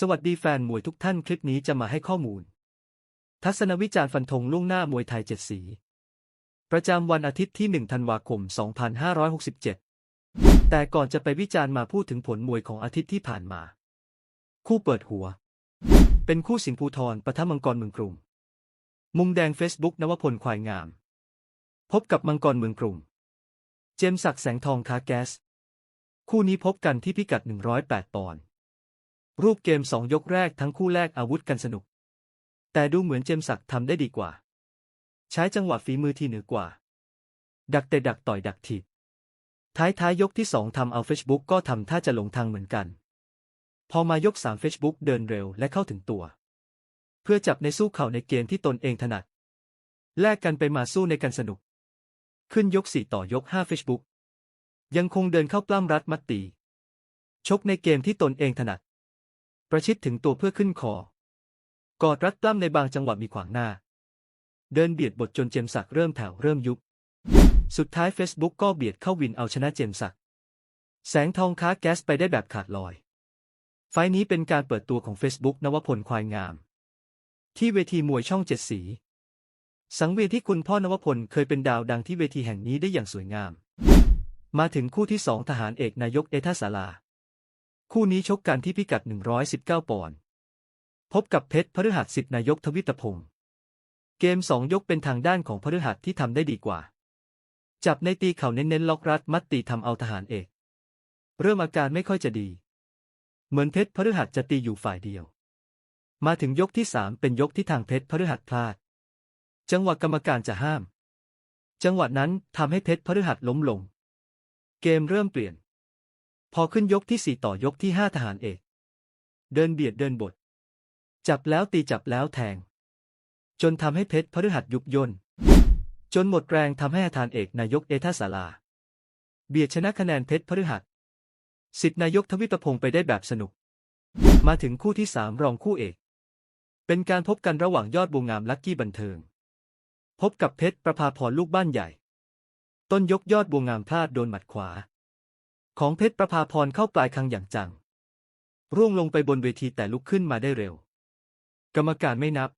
สวัสดีแฟนมวยทุกท่านคลิปนี้จะมาให้ข้อมูล ทัศนวิจารณ์ฟันธงล่วงหน้ามวยไทยเจ็ดสี ประจำวันอาทิตย์ที่ 1 ธันวาคม 2567 แต่ก่อนจะไปวิจารณ์มาพูดถึงผลมวยของอาทิตย์ที่ผ่านมา คู่เปิดหัว เป็นคู่สิงห์ภูทรปะทะมังกรเมืองกรุง มุมแดง Facebook นวพลควายงาม พบกับมังกรเมืองกรุง เจมส์ศักดิ์แสงทองคาแกสคู่นี้พบกันที่พิกัด 108 ปอนด์ รูปเกมสองยกแรกทั้งคู่แลกอาวุธกันสนุก แต่ดูเหมือนเจมส์ศักทำได้ดีกว่า ใช้จังหวะฝีมือที่เหนือกว่า ดักเตะดักต่อยดักถีบท้ายท้ายยกที่สองทำเอาเฟซบุ๊กก็ทำท่าจะหลงทางเหมือนกัน พอมายกสามเฟซบุ๊กเดินเร็วและเข้าถึงตัว เพื่อจับในสู้เข่าในเกมที่ตนเองถนัด แลกกันไปมาสู้ในกันสนุก ขึ้นยกสี่ต่อยกห้าเฟซบุ๊กยังคงเดินเข้าปล้ำรัดมัดตี ชกในเกมที่ตนเองถนัด ประชิดถึงตัวเพื่อขึ้นคอ กอดรัดปล้ำในบางจังหวะมีขวางหน้า เดินเบียดบทจนเจมส์ศักเริ่มแผ่วเริ่มยุบ สุดท้าย Facebook ก็เบียดเข้าวินเอาชนะเจมส์ศัก แสงทองค้าแก๊สไปได้แบบขาดลอย ไฟนี้เป็นการเปิดตัวของ Facebook นวพลควายงาม ที่เวทีมวยช่องเจ็ดสี สังเวียนที่คุณพ่อนวพลเคยเป็นดาวดังที่เวทีแห่งนี้ได้อย่างสวยงาม มาถึงคู่ที่สองทหารเอกนายกเอทาสารา คู่นี้ชกกันที่พิกัด 119 ปอนด์ พบกับเพชรพฤหัสสิทธินายกทวิตพงศ์เกมสองยกเป็นทางด้านของพฤหัสที่ทำได้ดีกว่า จับในตีเข่าเน้นๆล็อกรัดมัดตีทำเอาทหารเอก เริ่มอาการไม่ค่อยจะดี เหมือนเพชรพฤหัสจะตีอยู่ฝ่ายเดียว มาถึงยกที่สามเป็นยกที่ทางเพชรพฤหัสพลาด จังหวะกรรมการจะห้าม จังหวะนั้นทำให้เพชรพฤหัสล้มลง เกมเริ่มเปลี่ยน พอขึ้นยกที่สี่ต่อยกที่ห้าทหารเอก เดินเบียดเดินบท จับแล้วตีจับแล้วแทง จนทำให้เพชรพฤหัสยุบย่นจนหมดแรงทำให้อาธานเอกนายกเอท่าสาลา เบียดชนะคะแนนเพชรพฤหัสสิทธินายกทวิตพงศ์ไปได้แบบสนุก มาถึงคู่ที่สามรองคู่เอก เป็นการพบกันระหว่างยอดบัวงามลักกี้บันเทิง พบกับเพชรประภาพรลูกบ้านใหญ่ ต้นยกยอดบัวงามพลาดโดนหมัดขวา ของเพชรประภาพรเข้าปลายคางอย่างจัง ร่วงลงไปบนเวทีแต่ลุกขึ้นมาได้เร็ว กรรมการไม่นับ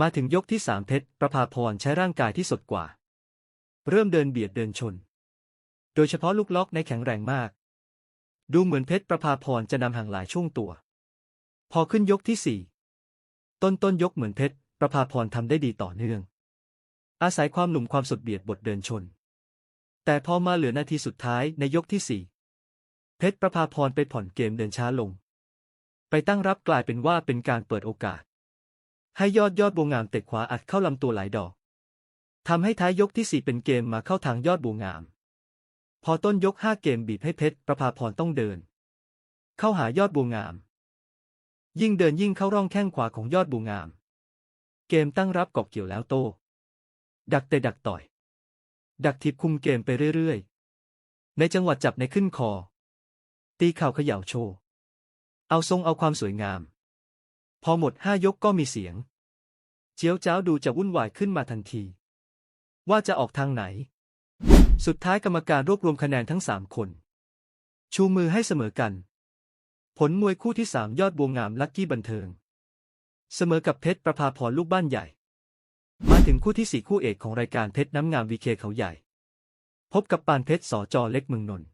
มาถึงยกที่สามเพชรประภาพรใช้ร่างกายที่สดกว่า เริ่มเดินเบียดเดินชน โดยเฉพาะลูกล็อกในแข็งแรงมาก ดูเหมือนเพชรประภาพรจะนำห่างหลายช่วงตัว พอขึ้นยกที่สี่ต้นต้นยกเหมือนเพชรประภาพรทำได้ดีต่อเนื่อง อาศัยความหนุ่มความสดเบียดบทเดินชน แต่พอมาเหลือนาทีสุดท้ายในยกที่สี่เพชรประภาพรไปผ่อนเกมเดินช้าลง ไปตั้งรับกลายเป็นว่าเป็นการเปิดโอกาส ให้ยอดยอดบวงามเตะขวาอัดเข้าลำตัวหลายดอกทำให้ท้ายยกที่สี่เป็นเกมมาเข้าทางยอดบวงาม พอต้นยกห้าเกมบีบให้เพชรประภาพรต้องเดิน เข้าหายอดบวงาม ยิ่งเดินยิ่งเข้าร่องแข้งขวาของยอดบัวงาม เกมตั้งรับกอบเกี่ยวแล้วโต ดักเตะดักต่อย ดักทิบคุมเกมไปเรื่อยๆ ในจังหวะจับในขึ้นคอ ตีข่าวเขย่าโชว์ เอาทรงเอาความสวยงาม พอหมดห้ายกก็มีเสียง เจียวจ้าวดูจะวุ่นวายขึ้นมาทันที ว่าจะออกทางไหน สุดท้ายกรรมการรวบรวมคะแนนทั้งสามคน ชูมือให้เสมอกัน ผลมวยคู่ที่สามยอดบัวงามลักกี้บันเทิง เสมอกับเพชรประภาพรลูกบ้านใหญ่ มาถึงคู่ที่สี่คู่เอกของรายการเพชรน้ำงามวีเคเขาใหญ่ พบกับปานเพชรสอจอเล็กเมืองนนท์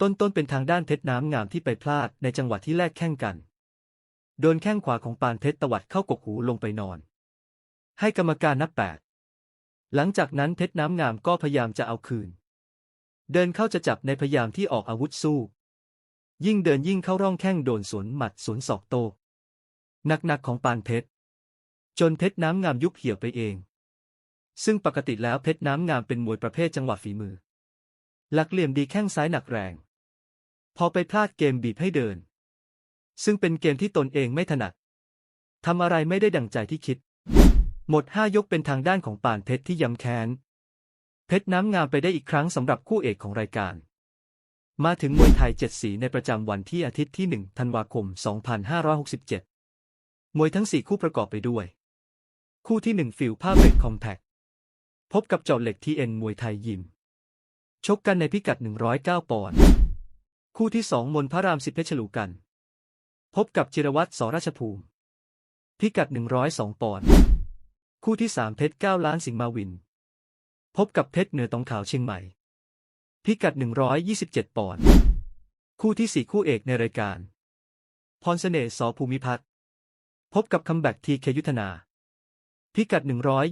ต้นต้นเป็นทางด้านเพชรน้ำงามที่ไปพลาดในจังหวะที่แลกแข้งกัน โดนแข้งขวาของปานเพชรตวัดเข้ากกหูลงไปนอน ให้กรรมการนับแปดหลังจากนั้นเพชรน้ำงามก็พยายามจะเอาคืน เดินเข้าจะจับในพยายามที่ออกอาวุธสู้ ยิ่งเดินยิ่งเข้าร่องแข้งโดนสวนหมัดสวนศอกโตหนักๆของปานเพชร จนเพชรน้ำงามยุบเหี่ยวไปเอง ซึ่งปกติแล้วเพชรน้ำงามเป็นมวยประเภทจังหวะฝีมือ หลักเหลี่ยมดีแข้งซ้ายหนักแรง พอไปพลาดเกมบีบให้เดิน ซึ่งเป็นเกมที่ตนเองไม่ถนัดทำอะไรไม่ได้ดังใจที่คิด หมดห้ายกเป็นทางด้านของปานเพชรที่ย้ำแค้น เพชรน้ำงามไปได้อีกครั้งสำหรับคู่เอกของรายการ มาถึงมวยไทยเจ็ดสีในประจำวันที่อาทิตย์ที่ 1 ธันวาคม 2567 มวยทั้ง 4 คู่ประกอบไปด้วย คู่ที่1ฟิลผ้าเบรกคอมแพคพบกับเจาะเหล็กทีเอ็นมวยไทยยิม ชกกันในพิกัด 109 ปอนด์คู่ที่2มนพระรามสิทธิ์เพชรลูกัน พบกับจิรวัตรสราชภูมิ พิกัด 102 ปอนด์คู่ที่3เพชร9ล้านสิงห์มาวิน พบกับเพชรเหนือตองขาวเชียงใหม่ พิกัด 127 ปอนด์คู่ที่4คู่เอกในรายการ พรเสน่ห์สภูมิพัฒน์พบกับคัมแบ็กทีเคยุทธนา พิกัด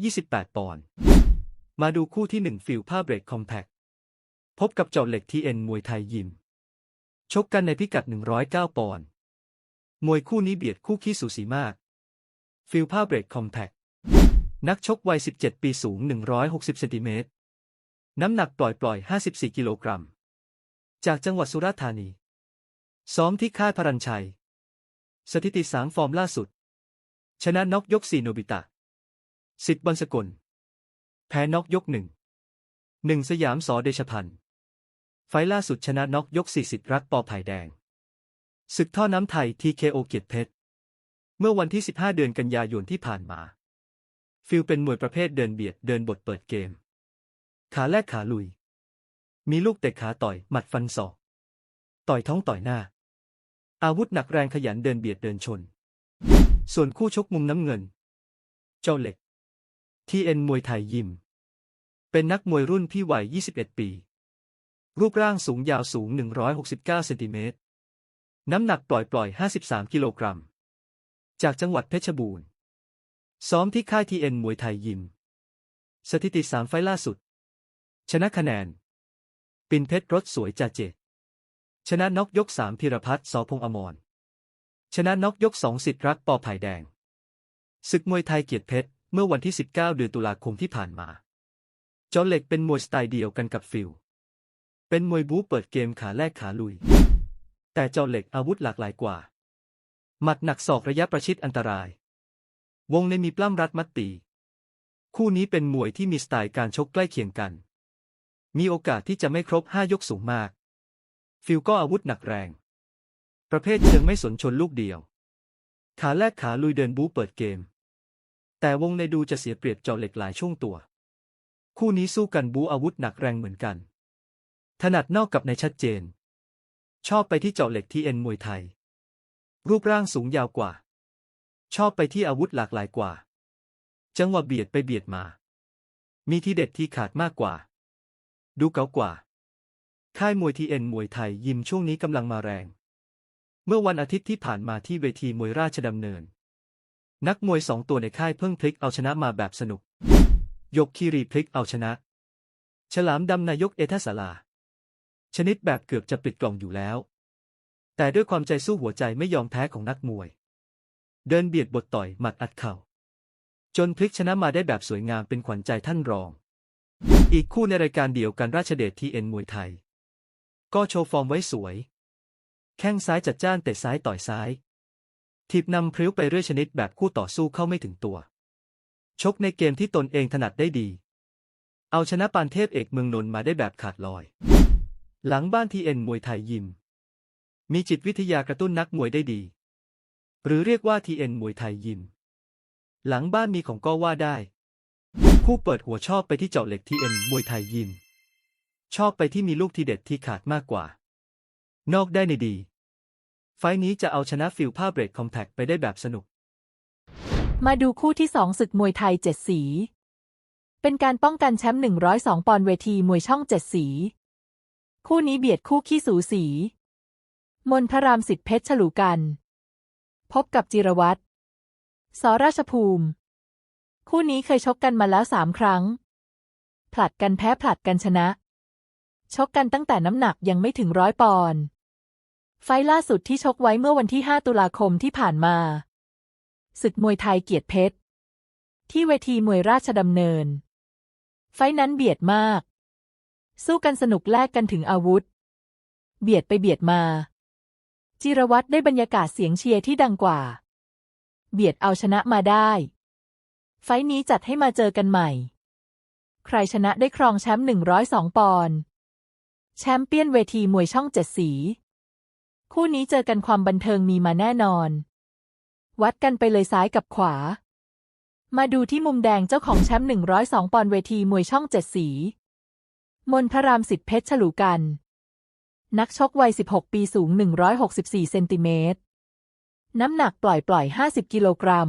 128 ปอนด์ มาดูคู่ที่ 1 ฟิลผ้าเบรกคอมแพค พบกับเจาะเหล็กทีเอ็นมวยไทยยิม ชกกันในพิกัด 109 ปอนด์ มวยคู่นี้เบียดคู่ขี้สูสีมาก ฟิลผ้าเบรกคอมแพค นักชกวัย 17 ปีสูง 160 เซนติเมตร น้ำหนักปล่อยปล่อย 54 กิโลกรัม จากจังหวัดสุราษฎร์ธานี ซ้อมที่ค่ายพรัญชัย สถิติสามฟอร์มล่าสุด ชนะน็อกยก4โนบิตะ สิทธิ์บอลสกลแพ้น็อกยกหนึ่ง หนึ่งสยามสอเดชพันธ์ ไฟล์ล่าสุดชนะน็อกยก4สิทธิ์รักปอไผ่แดง ศึกท่อน้ำไทย TKO เกียรติเพชร เมื่อวันที่ 15 เดือนกันยายนที่ผ่านมา ฟิลเป็นมวยประเภทเดินเบียดเดินบทเปิดเกม ขาแลกขาลุย มีลูกเตะขาต่อยหมัดฟันศอก ต่อยท้องต่อยหน้า อาวุธหนักแรงขยันเดินเบียดเดินชน ส่วนคู่ชกมุมน้ำเงิน เจ้าเหล็ก ทีเอ็นมวยไทยยิม เป็นนักมวยรุ่นพี่วัย 21 ปี รูปร่างสูงยาวสูง 169 เซนติเมตร น้ำหนักปล่อยปล่อย 53 กิโลกรัม จากจังหวัดเพชรบูรณ์ ซ้อมที่ค่ายทีเอ็นมวยไทยยิม สถิติสามไฟล์ล่าสุด ชนะคะแนน ปินเพชรรถสวยจ่าเจ ชนะน็อกยกสามพิรพัฒน์สอพงษ์อมร ชนะน็อกยกสองสิทธิ์รักปอไผ่แดงศึกมวยไทยเกียรติเพชร เมื่อวันที่ 19 เดือนตุลาคมที่ผ่านมา จอเหล็กเป็นมวยสไตล์เดียวกันกับฟิล เป็นมวยบู๊เปิดเกมขาแรกขาลุย แต่จอเหล็กอาวุธหลากหลายกว่า หมัดหนักศอกระยะประชิดอันตราย วงในมีปล้ำรัดมัดตี คู่นี้เป็นมวยที่มีสไตล์การชกใกล้เคียงกัน มีโอกาสที่จะไม่ครบห้ายกสูงมาก ฟิลก็อาวุธหนักแรง ประเภทเชิงไม่สนชนลูกเดียว ขาแรกขาลุยเดินบู๊เปิดเกม แต่วงในดูจะเสียเปรียบเจาะเหล็กหลายช่วงตัว คู่นี้สู้กันบูอาวุธหนักแรงเหมือนกัน ถนัดนอกกับในชัดเจน ชอบไปที่เจาะเหล็กที่เอ็นมวยไทย รูปร่างสูงยาวกว่า ชอบไปที่อาวุธหลากหลายกว่า จังหวะเบียดไปเบียดมา มีที่เด็ดที่ขาดมากกว่า ดูเก๋ากว่า ค่ายมวยทีเอ็นมวยไทยยิมช่วงนี้กำลังมาแรง เมื่อวันอาทิตย์ที่ผ่านมาที่เวทีมวยราชดำเนิน นักมวยสองตัวในค่ายเพิ่งพลิกเอาชนะมาแบบสนุก ยกคีรีพลิกเอาชนะ ฉลามดำนายกเอทัสลา ชนิดแบบเกือบจะปิดกล่องอยู่แล้ว แต่ด้วยความใจสู้หัวใจไม่ยอมแพ้ของนักมวย เดินเบียดบทต่อยหมัดอัดเข่า จนพลิกชนะมาได้แบบสวยงามเป็นขวัญใจท่านรอง อีกคู่ในรายการเดียวกันราชเดชทีเอ็นมวยไทย ก็โชว์ฟอร์มไว้สวย แข้งซ้ายจัดจ้านเตะซ้ายต่อยซ้าย ถีบนำพริ้วไปเรื่อยชนิดแบบคู่ต่อสู้เข้าไม่ถึงตัว ชกในเกมที่ตนเองถนัดได้ดี เอาชนะปานเทพเอกเมืองนนท์มาได้แบบขาดลอย หลังบ้านทีเอ็นมวยไทยยิม มีจิตวิทยากระตุ้นนักมวยได้ดี หรือเรียกว่าทีเอ็นมวยไทยยิม หลังบ้านมีของก็ว่าได้ คู่เปิดหัวชอบไปที่เจาะเหล็กทีเอ็นมวยไทยยิม ชอบไปที่มีลูกทีเด็ดที่ขาดมากกว่า นอกได้ในดี ไฟนี้จะเอาชนะฟิลผ้าเบรกคอมแพคไปได้แบบสนุก มาดูคู่ที่สองศึกมวยไทยเจ็ดสี เป็นการป้องกันแชมป์102ปอนด์เวทีมวยช่องเจ็ดสี คู่นี้เบียดคู่ขี้สูสี มนพรามสิทธิเพชรฉลูกัน พบกับจิรวัตรสราชภูมิ คู่นี้เคยชกกันมาแล้วสามครั้ง ผลัดกันแพ้ผลัดกันชนะ ชกกันตั้งแต่น้ำหนักยังไม่ถึงร้อยปอนด์ ไฟล่าสุดที่ชกไว้เมื่อวันที่ 5 ตุลาคมที่ผ่านมา ศึกมวยไทยเกียรติเพชร ที่เวทีมวยราชดำเนิน ไฟนั้นเบียดมาก สู้กันสนุกแลกกันถึงอาวุธ เบียดไปเบียดมา จิรวัตรได้บรรยากาศเสียงเชียร์ที่ดังกว่า เบียดเอาชนะมาได้ ไฟนี้จัดให้มาเจอกันใหม่ ใครชนะได้ครองแชมป์102 ปอนด์แชมป์เปี้ยนเวทีมวยช่องเจ็ดสี คู่นี้เจอกันความบันเทิงมีมาแน่นอน วัดกันไปเลยซ้ายกับขวา มาดูที่มุมแดงเจ้าของแชมป์102 ปอนด์เวทีมวยช่องเจ็ดสี มนพระรามสิทธิเพชรฉลูกัน นักชกวัย 16 ปีสูง 164 เซนติเมตร น้ำหนักปล่อยปล่อย 50 กิโลกรัม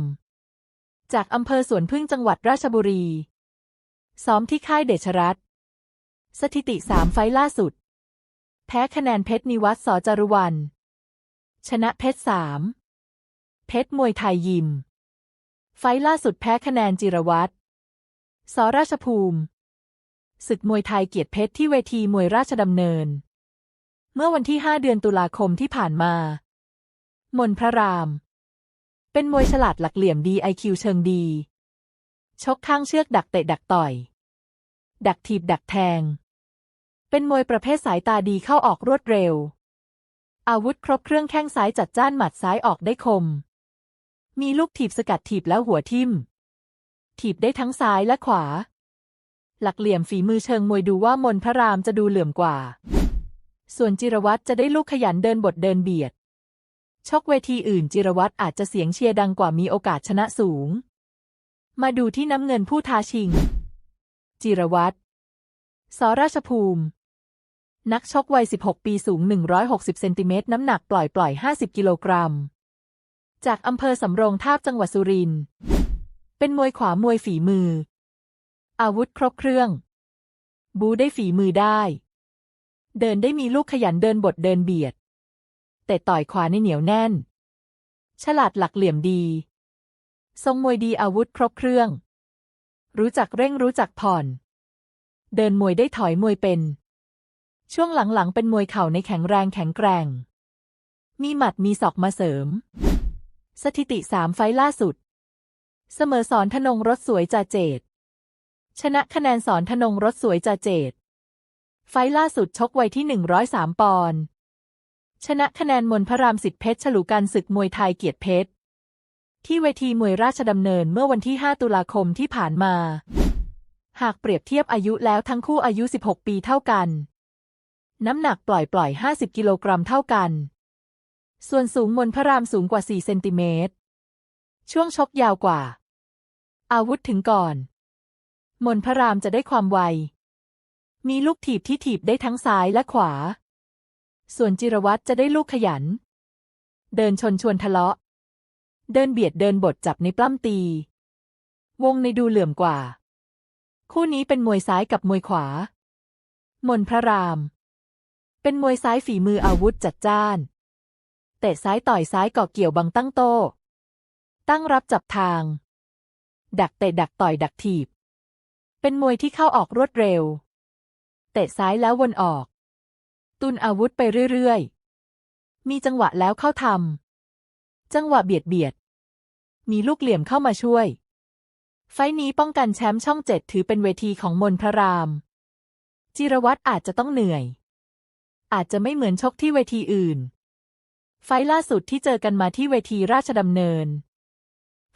จากอำเภอสวนพึ่งจังหวัดราชบุรี ซ้อมที่ค่ายเดชรัตน์สถิติสามไฟล์ล่าสุด แพ้คะแนนเพชรนิวัฒน์สจารุวัน ชนะเพชรสามเพชรมวยไทยยิม ไฟล่าสุดแพ้คะแนนจิรวัตรสราชภูมิ ศึกมวยไทยเกียรติเพชรที่เวทีมวยราชดำเนิน เมื่อวันที่ 5 เดือนตุลาคมที่ผ่านมา มนพระราม เป็นมวยฉลาดหลักเหลี่ยมดีไอคิวเชิงดี ชกข้างเชือกดักเตะดักต่อย ดักถีบดักแทง เป็นมวยประเภทสายตาดีเข้าออกรวดเร็ว อาวุธครบเครื่องแข้งซ้ายจัดจ้านหมัดซ้ายออกได้คม มีลูกถีบสกัดถีบแล้วหัวทิ่ม ถีบได้ทั้งซ้ายและขวา หลักเหลี่ยมฝีมือเชิงมวยดูว่ามนพระรามจะดูเหลื่อมกว่า ส่วนจิรวัตรจะได้ลูกขยันเดินบทเดินเบียด ชกเวทีอื่นจิรวัตรอาจจะเสียงเชียร์ดังกว่ามีโอกาสชนะสูง มาดูที่น้ำเงินผู้ท้าชิง จิรวัตรสราชภูมิ นักชกวัย 16 ปีสูง 160 เซนติเมตร น้ำหนักปล่อยปล่อย 50 กิโลกรัม จากอำเภอสำโรงทาบจังหวัดสุรินทร์ เป็นมวยขวามวยฝีมือ อาวุธครบเครื่อง บูได้ฝีมือได้ เดินได้มีลูกขยันเดินบทเดินเบียด แต่ต่อยขวาในเหนียวแน่น ฉลาดหลักเหลี่ยมดี ทรงมวยดีอาวุธครบเครื่อง รู้จักเร่งรู้จักผ่อน เดินมวยได้ถอยมวยเป็น ช่วงหลังๆ เป็นมวยเข่าในแข็งแรงแข็งแกร่ง มีหมัดมีศอกมาเสริม สถิติสามไฟล์ล่าสุด เสมอสอนธนงรถสวยจ่าเจดชนะคะแนนสอนธนงรถสวยจ่าเจดไฟล์ล่าสุดชกไว้ที่103ปอนด์ชนะคะแนนมนพระรามสิทธิเพชรฉลูกันศึกมวยไทยเกียรติเพชร ที่เวทีมวยราชดำเนินเมื่อวันที่ 5 ตุลาคมที่ผ่านมา หากเปรียบเทียบอายุแล้วทั้งคู่อายุ 16 ปีเท่ากัน น้ำหนักปล่อยปล่อย 50 กิโลกรัมเท่ากัน ส่วนสูงมนพระรามสูงกว่า 4 เซนติเมตร ช่วงชกยาวกว่า อาวุธถึงก่อน มนพระรามจะได้ความไว มีลูกถีบที่ถีบได้ทั้งซ้ายและขวา ส่วนจิรวัตรจะได้ลูกขยัน เดินชนชวนทะเลาะ เดินเบียดเดินบทจับในปล้ำตี วงในดูเหลื่อมกว่า คู่นี้เป็นมวยซ้ายกับมวยขวา มนพระราม เป็นมวยซ้ายฝีมืออาวุธจัดจ้าน เตะซ้ายต่อยซ้ายเกาะเกี่ยวบังตั้งโต้ตั้งรับจับทาง ดักเตะดักต่อยดักถีบ เป็นมวยที่เข้าออกรวดเร็ว เตะซ้ายแล้ววนออก ตุนอาวุธไปเรื่อยๆ มีจังหวะแล้วเข้าทำจังหวะเบียดเบียด มีลูกเหลี่ยมเข้ามาช่วย ไฟนี้ป้องกันแชมป์ช่องเจ็ดถือเป็นเวทีของมนพระราม จิรวัตรอาจจะต้องเหนื่อย อาจจะไม่เหมือนชกที่เวทีอื่น ไฟล่าสุดที่เจอกันมาที่เวทีราชดำเนิน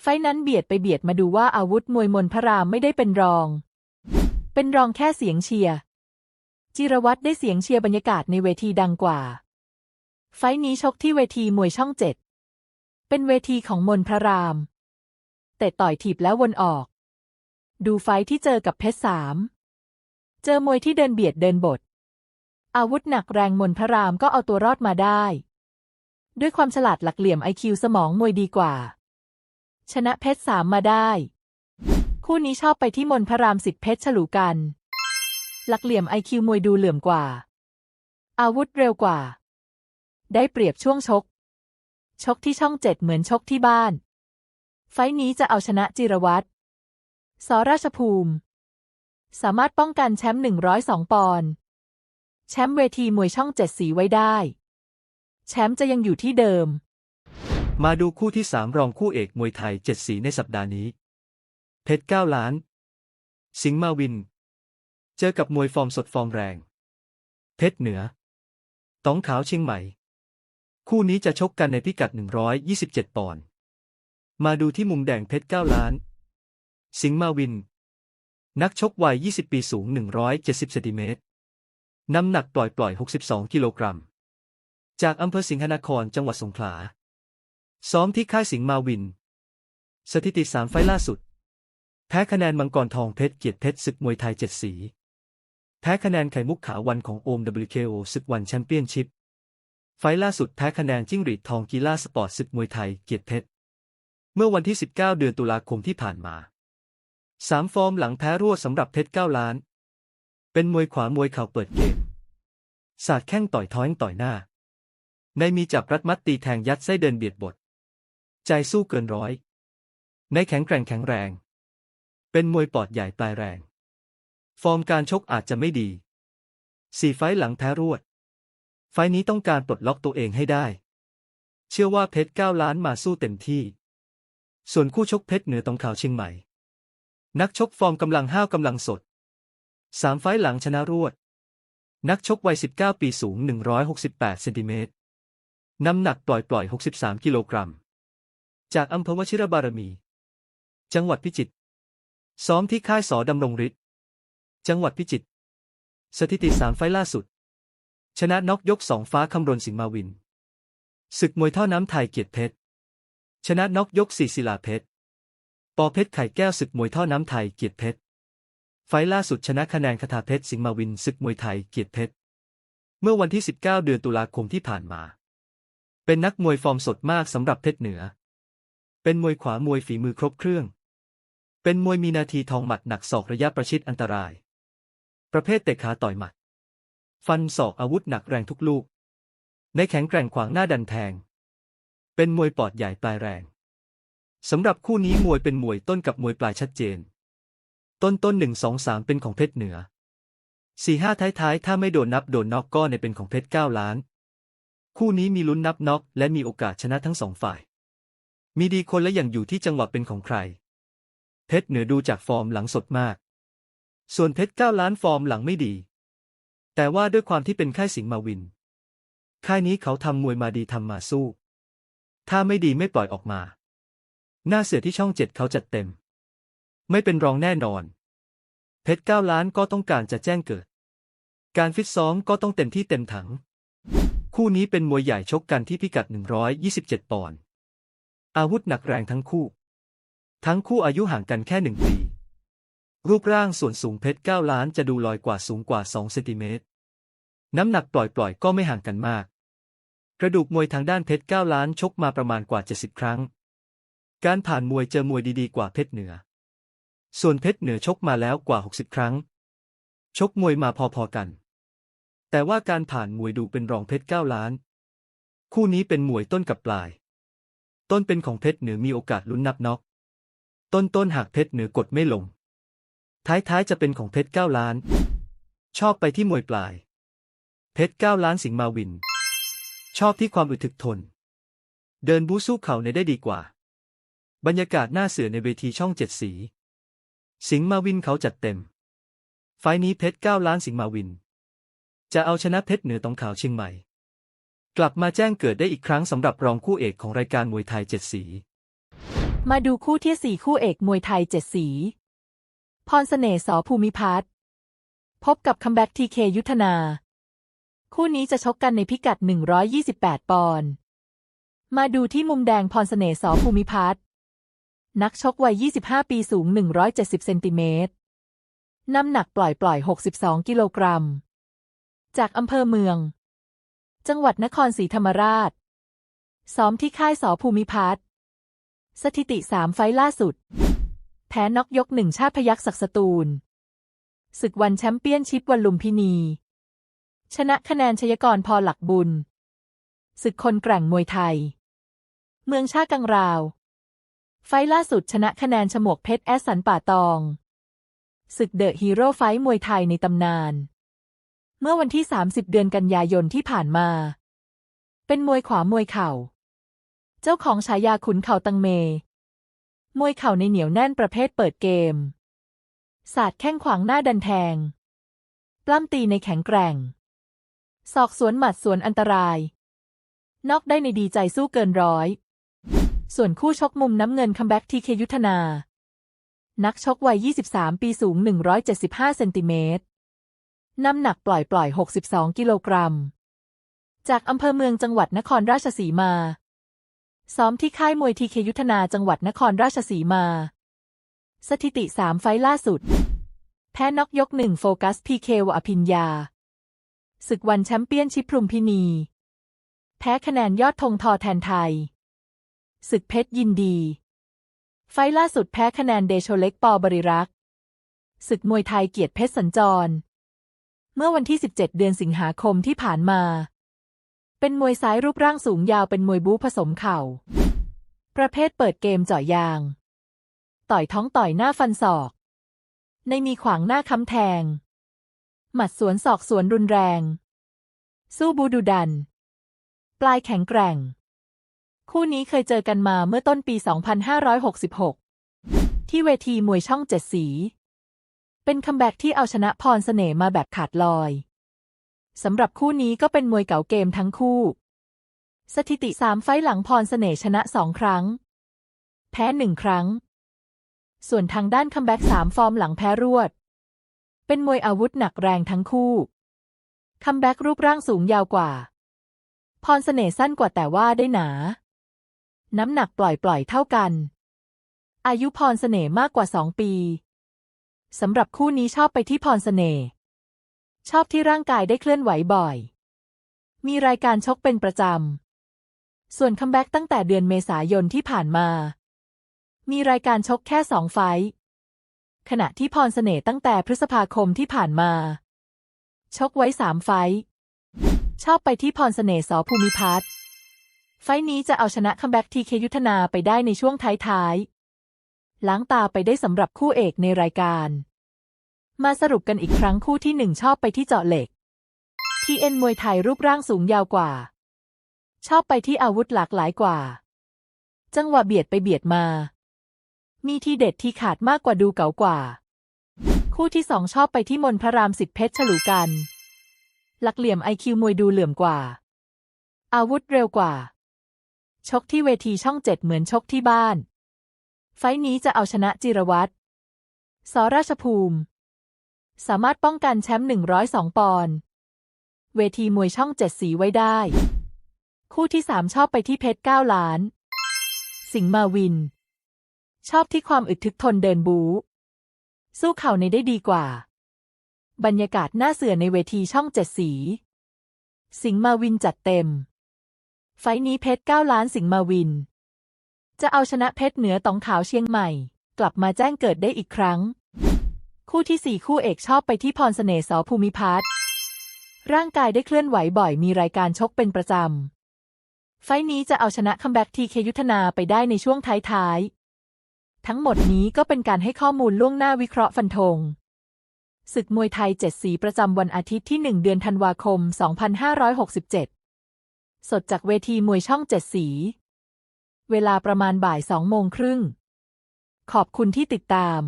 ไฟนั้นเบียดไปเบียดมาดูว่าอาวุธมวยมนพระรามไม่ได้เป็นรอง เป็นรองแค่เสียงเชียร์จิรวัตรได้เสียงเชียร์บรรยากาศในเวทีดังกว่า ไฟนี้ชกที่เวทีมวยช่องเจ็ดเป็นเวทีของมนพระรามแต่ต่อยถีบแล้ววนออก ดูไฟท์ที่เจอกับเพชรสาม เจอมวยที่เดินเบียดเดินบท อาวุธหนักแรงมนพระรามก็เอาตัวรอดมาได้ ด้วยความฉลาดหลักเหลี่ยมไอคิวสมองมวยดีกว่า ชนะเพชรสามมาได้ คู่นี้ชอบไปที่มนพระรามสิทธิเพชรฉลูกัน หลักเหลี่ยมไอคิวมวยดูเหลื่อมกว่า อาวุธเร็วกว่า ได้เปรียบช่วงชก ชกที่ช่องเจ็ดเหมือนชกที่บ้าน ไฟนี้จะเอาชนะจิรวัตรสราชภูมิ สามารถป้องกันแชมป์102ปอนด์ แชมป์เวทีมวยช่องเจ็ดสีไว้ได้ แชมป์จะยังอยู่ที่เดิม มาดูคู่ที่สามรองคู่เอกมวยไทยเจ็ดสีในสัปดาห์นี้ เพชรเก้าล้าน สิงห์มาวิน เจอกับมวยฟอร์มสดฟอร์มแรง เพชรเหนือตองขาวเชียงใหม่ คู่นี้จะชกกันในพิกัด 127 ปอนด์มาดูที่มุมแดงเพชรเก้าล้าน สิงห์มาวิน นักชกวัย 20 ปีสูง 170เซนติเมตร น้ำหนักปล่อยปล่อย 62 กิโลกรัม จากอำเภอสิงหนครจังหวัดสงขลา ซ้อมที่ค่ายสิงห์มาวิน สถิติสามไฟล์ล่าสุด แพ้คะแนนมังกรทองเพชรเกียรติเพชรศึกมวยไทยเจ็ดสี แพ้คะแนนไข่มุกขาววันของโอม WKO ศึกวันแชมเปี้ยนชิพ ไฟล์ล่าสุดแพ้คะแนนจิ้งหรีดทองกีฬาสปอร์ตศึกมวยไทยเกียรติเพชร เมื่อวันที่ 19 เดือนตุลาคมที่ผ่านมาสามฟอร์มหลังแพ้รวดสำหรับเพชร9ล้าน เป็นมวยขวามวยเข่าเปิดเกมสาดแข้งต่อยท้อยต่อยหน้า ในมีจับรัดมัดตีแทงยัดไส้เดินเบียดบท ใจสู้เกินร้อย ในแข็งแกร่งแข็งแรง เป็นมวยปอดใหญ่ปลายแรง ฟอร์มการชกอาจจะไม่ดีสี่ไฟต์หลังแพ้รวด ไฟต์นี้ต้องการปลดล็อกตัวเองให้ได้ เชื่อว่าเพชรเก้าล้านมาสู้เต็มที่ ส่วนคู่ชกเพชรเหนือตองข่าวเชียงใหม่ นักชกฟอร์มกำลังห้าวกำลังสด สามไฟต์หลังชนะรวด นักชกวัย 19 ปีสูง 168 เซนติเมตร น้ำหนักปล่อยปล่อย 63 กิโลกรัม จากอำเภอวชิรบารมี จังหวัดพิจิตร ซ้อมที่ค่ายสอดำรงฤทธิ์ จังหวัดพิจิตร สถิติสามไฟล์ล่าสุด ชนะน็อกยกสองฟ้าคำรณสิงห์มาวิน ศึกมวยท่อน้ำไทยเกียรติเพชร ชนะน็อกยกสี่ศิลาเพชร ปอเพชรไข่แก้วศึกมวยท่อน้ำไทยเกียรติเพชร ไฟล่าสุดชนะคะแนนคาถาเพชรสิงห์มาวินศึกมวยไทยเกียรติเพชร เมื่อวันที่ 19 เดือนตุลาคมที่ผ่านมา เป็นนักมวยฟอร์มสดมากสำหรับเพชรเหนือ เป็นมวยขวามวยฝีมือครบเครื่อง เป็นมวยมีนาทีทองหมัดหนักศอกระยะประชิดอันตราย ประเภทเตะขาต่อยหมัด ฟันศอกอาวุธหนักแรงทุกลูก ในแข็งแกร่งขวางหน้าดันแทง เป็นมวยปอดใหญ่ปลายแรงสำหรับคู่นี้มวยเป็นมวยต้นกับมวยปลายชัดเจน ต้นต้นหนึ่งสองสามเป็นของเพชรเหนือสี่ห้าท้ายท้ายถ้าไม่โดนนับโดนน็อกก็ในเป็นของเพชรเก้าล้าน คู่นี้มีลุ้นนับน็อกและมีโอกาสชนะทั้งสองฝ่าย มีดีคนและอย่างอยู่ที่จังหวะเป็นของใคร เพชรเหนือดูจากฟอร์มหลังสดมาก ส่วนเพชรเก้าล้านฟอร์มหลังไม่ดี แต่ว่าด้วยความที่เป็นค่ายสิงห์มาวิน ค่ายนี้เขาทำมวยมาดีทำมาสู้ ถ้าไม่ดีไม่ปล่อยออกมา หน้าเสือที่ช่องเจ็ดเขาจัดเต็ม ไม่เป็นรองแน่นอน เพชรเก้าล้านก็ต้องการจะแจ้งเกิด การฟิตซ้อมก็ต้องเต็มที่เต็มถัง คู่นี้เป็นมวยใหญ่ชกกันที่พิกัด 127 ปอนด์อาวุธหนักแรงทั้งคู่ ทั้งคู่อายุห่างกันแค่หนึ่งปี รูปร่างส่วนสูงเพชรเก้าล้านจะดูลอยกว่าสูงกว่า 2 เซนติเมตร น้ำหนักปล่อยๆ ก็ไม่ห่างกันมาก กระดูกมวยทางด้านเพชรเก้าล้านชกมาประมาณกว่า 70 ครั้ง การผ่านมวยเจอมวยดีๆกว่าเพชรเหนือ ส่วนเพชรเหนือชกมาแล้วกว่า 60 ครั้ง ชกมวยมาพอๆกัน แต่ว่าการผ่านมวยดูเป็นรองเพชรเก้าล้าน คู่นี้เป็นมวยต้นกับปลาย ต้นเป็นของเพชรเหนือมีโอกาสลุ้นนับน็อก ต้นต้นหากเพชรเหนือกดไม่ลง ท้ายท้ายจะเป็นของเพชรเก้าล้าน ชอบไปที่มวยปลาย เพชรเก้าล้านสิงมาวิน ชอบที่ความอึดถึกทน เดินบูสู้เข่าในได้ดีกว่า บรรยากาศหน้าเสือในเวทีช่องเจ็ดสี สิงห์มาวินเขาจัดเต็ม ไฟนี้เพชรเก้าล้านสิงห์มาวิน จะเอาชนะเพชรเหนือตองขาวเชียงใหม่ กลับมาแจ้งเกิดได้อีกครั้งสำหรับรองคู่เอกของรายการมวยไทยเจ็ดสี มาดูคู่ที่สี่คู่เอกมวยไทยเจ็ดสี พรเสน่ห์สอภูมิพัฒน์พบกับคัมแบ็กทีเคยุทธนา คู่นี้จะชกกันในพิกัด 128 ปอนด์ มาดูที่มุมแดงพรเสน่ห์สอภูมิพัฒน์ นักชกวัย 25 ปีสูง 170 เซนติเมตร น้ำหนักปล่อยปล่อย 62 กิโลกรัม จากอำเภอเมือง จังหวัดนครศรีธรรมราช ซ้อมที่ค่ายสอภูมิพัฒน์ สถิติสามไฟล่าสุด แพ้น็อกยกหนึ่งชาติพยักศักสตูล ศึกวันแชมเปี้ยนชิพวันลุมพินี ชนะคะแนนชยกรพอหลักบุญ ศึกคนแกร่งมวยไทย เมืองชากังราว ไฟล่าสุดชนะคะแนนฉมวกเพชรแอสสันป่าตอง ศึกเดอะฮีโร่ไฟท์มวยไทยในตำนาน เมื่อวันที่ 30 เดือนกันยายนที่ผ่านมา เป็นมวยขวามวยเข่า เจ้าของฉายาขุนเข่าตังเม มวยเข่าในเหนียวแน่นประเภทเปิดเกม ศาสตร์แข้งขวางหน้าดันแทง ปล้ำตีในแข็งแกร่ง ศอกสวนหมัดสวนอันตรายนอกได้ในดีใจสู้เกินร้อย ส่วนคู่ชกมุมน้ำเงินคัมแบ็กทีเคยุทธนา นักชกวัย 23 ปีสูง 175 เซนติเมตร น้ำหนักปล่อยปล่อย 62 กิโลกรัม จากอำเภอเมืองจังหวัดนครราชสีมา ซ้อมที่ค่ายมวยทีเคยุทธนาจังหวัดนครราชสีมา สถิติสามไฟล่าสุด แพ้น็อกยกหนึ่งโฟกัสพีเควอภิญญา ศึกวันแชมเปี้ยนชิพพรุมพินี แพ้คะแนนยอดธงทอแทนไทย ศึกเพชรยินดี ไฟล่าสุดแพ้คะแนนเดโชเล็กปอบริรักษ์ศึกมวยไทยเกียรติเพชรสัญจร เมื่อวันที่ 17 เดือนสิงหาคมที่ผ่านมา เป็นมวยซ้ายรูปร่างสูงยาวเป็นมวยบู๊ผสมเข่า ประเภทเปิดเกมเจาะยาง ต่อยท้องต่อยหน้าฟันศอก ในมีขวางหน้าค้ำแทง หมัดสวนศอกสวนรุนแรง สู้บูดุดัน ปลายแข็งแกร่ง คู่นี้เคยเจอกันมาเมื่อต้นปี 2566 ที่เวทีมวยช่องเจ็ดสี เป็นคัมแบ็กที่เอาชนะพรเสน่ห์มาแบบขาดลอยสำหรับคู่นี้ก็เป็นมวยเก่าเกมทั้งคู่ สถิติสามไฟหลังพรเสน่ห์ชนะสองครั้ง แพ้หนึ่งครั้ง ส่วนทางด้านคัมแบ็กสามฟอร์มหลังแพ้รวด เป็นมวยอาวุธหนักแรงทั้งคู่ คัมแบ็กรูปร่างสูงยาวกว่า พรเสน่ห์สั้นกว่าแต่ว่าได้หนา น้ำหนักปล่อยปล่อยๆเท่ากัน อายุพรเสน่ห์มากกว่าสองปีสำหรับคู่นี้ชอบไปที่พรเสน่ห์ชอบที่ร่างกายได้เคลื่อนไหวบ่อย มีรายการชกเป็นประจำ ส่วนคัมแบ็กตั้งแต่เดือนเมษายนที่ผ่านมา มีรายการชกแค่สองไฟท์ขณะที่พรเสน่ห์ตั้งแต่พฤษภาคมที่ผ่านมา ชกไว้สามไฟท์ชอบไปที่พรเสน่ห์สอภูมิพัฒน์ ไฟนี้จะเอาชนะคัมแบ็กทีเคยุทธนาไปได้ในช่วงท้ายๆ ล้างตาไปได้สำหรับคู่เอกในรายการ มาสรุปกันอีกครั้งคู่ที่หนึ่งชอบไปที่เจาะเหล็ก ทีเอ็นมวยไทยรูปร่างสูงยาวกว่า ชอบไปที่อาวุธหลากหลายกว่า จังหวะเบียดไปเบียดมา มีทีเด็ดที่ขาดมากกว่าดูเก๋ากว่า คู่ที่สองชอบไปที่มนพระรามสิบเพชรฉลูกัน หลักเหลี่ยมไอคิวมวยดูเหลื่อมกว่า อาวุธเร็วกว่า ชกที่เวทีช่องเจ็ดเหมือนชกที่บ้าน ไฟนี้จะเอาชนะจิรวัตรสราชภูมิ สามารถป้องกันแชมป์102ปอนด์เวทีมวยช่องเจ็ดสีไว้ได้ คู่ที่สามชอบไปที่เพชรเก้าล้าน สิงห์มาวิน ชอบที่ความอึดทึกทนเดินบู๊สู้เข่าในได้ดีกว่า บรรยากาศน่าเสือในเวทีช่องเจ็ดสี สิงห์มาวินจัดเต็ม ไฟนี้เพชรเก้าล้านสิงห์มาวิน จะเอาชนะเพชรเหนือตองขาวเชียงใหม่ กลับมาแจ้งเกิดได้อีกครั้ง คู่ที่สี่คู่เอกชอบไปที่พรเสน่ห์สอภูมิพัฒน์ร่างกายได้เคลื่อนไหวบ่อยมีรายการชกเป็นประจำ ไฟนี้จะเอาชนะคัมแบ็กทีเคยุทธนาไปได้ในช่วงท้ายๆ ทั้งหมดนี้ก็เป็นการให้ข้อมูลล่วงหน้าวิเคราะห์ฟันธงศึกมวยไทยเจ็ดสีประจำวันอาทิตย์ที่ 1 เดือนธันวาคม 2567 สดจากเวทีมวยช่องเจ็ดสี เวลาประมาณบ่ายสองโมงครึ่ง ขอบคุณที่ติดตาม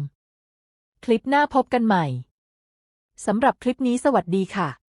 คลิปหน้าพบกันใหม่ สำหรับคลิปนี้สวัสดีค่ะ